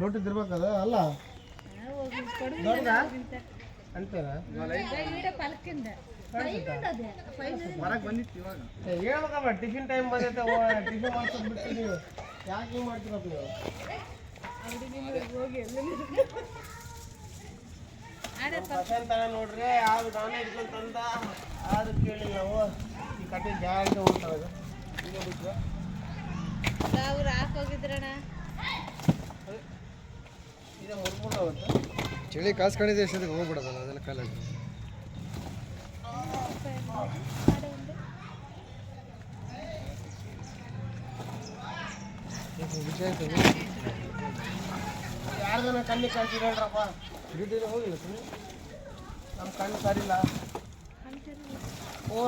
ದೊಡ್ಡದಿರ್ಬೇಕದ ಅಲ್ಲ. ಇವಾಗ ಹೇಳ್ಬೇಕಮ್ಮ ಟಿಫಿನ್ ಟೈಮ್ ಬಂದೈತೆ ಟಿಫಿನ್ ಮಾಡ್ಸೋದು ಬಿಟ್ಟು ನೀವು ಯಾಕೆ ಹಿಂಗೆ ಮಾಡ್ತೀರಪ್ಪ ನೀವು? ನೋಡ್ರಿ ಆಗ ನಾನೇ ಹಿಡ್ಕೊಂಡು ಯಾರು ಕೇಳಿ ನಾವು. ಈ ಕಟ್ಟಿ ಜಾಗ ಹೋಗ್ತಾವೆ ಈಗ ಬಿಟ್ರೆ. ಅವ್ರು ಹಾಕೋಗಿದ್ರಣ ಚಳಿ ಕಾಸ್ಕೊಂಡಿದ್ದೆ ಎಷ್ಟೊತ್ತಿಗೆ ಹೋಗ್ಬಿಡೋದಲ್ಲ ಅದೆಲ್ಲ ಕಾಲೇಜ್ ಯಾರ್ದನ ಕಣ್ಣಿ ಕಾಣಿಸಿದ ಹೇಳ್ರಪ್ಪ. ಹೋಗಿಲ್ಲ ನಮ್ಮ ಕಣ್ಣು ಸರಿಲ್ಲ. ಓ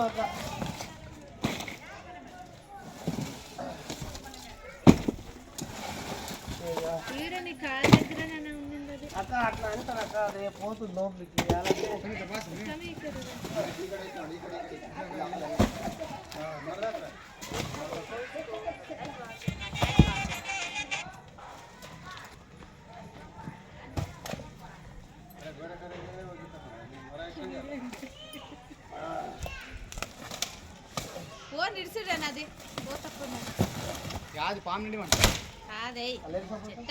ಈರನಿ ಕಾಲ ನಾನು అక్క అట్లా అంటారు అక్క రేపు పోతుంది లోపలికి ఫోన్ ఇడిసిడాను అది పోతప్పుడు కాదు పాము నిండి కాదే చెట్ట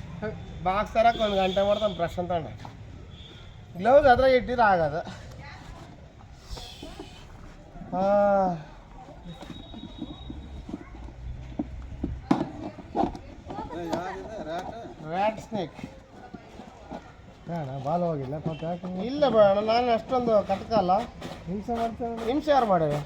ಬಾಕ್ಸ್ ತರಕ್ಕೆ ಒಂದು ಗಂಟೆ ಮಾಡ್ತಾನೆ ಬ್ರಷ್ ಅಂತ ಗ್ಲೌಸ್ ಅದ್ರ ಇಟ್ಟಿದ್ರೆ ಆಗದು ಹಾಂ ರ್ಯಾಟ್ ಸ್ನೇಕ್ ಬೇಡ ಬಾಲ್ ಹೋಗಿಲ್ಲ ಪಾಪ ಯಾಕೆ ಇಲ್ಲ ಬೇಡ ನಾನು ಅಷ್ಟೊಂದು ಕಟ್ಕಲ್ಲ. ಹಿಂಸೆ ಮಾಡ್ತಾರೆ ಹಿಂಸೆ ಯಾರು ಮಾಡಿದೆ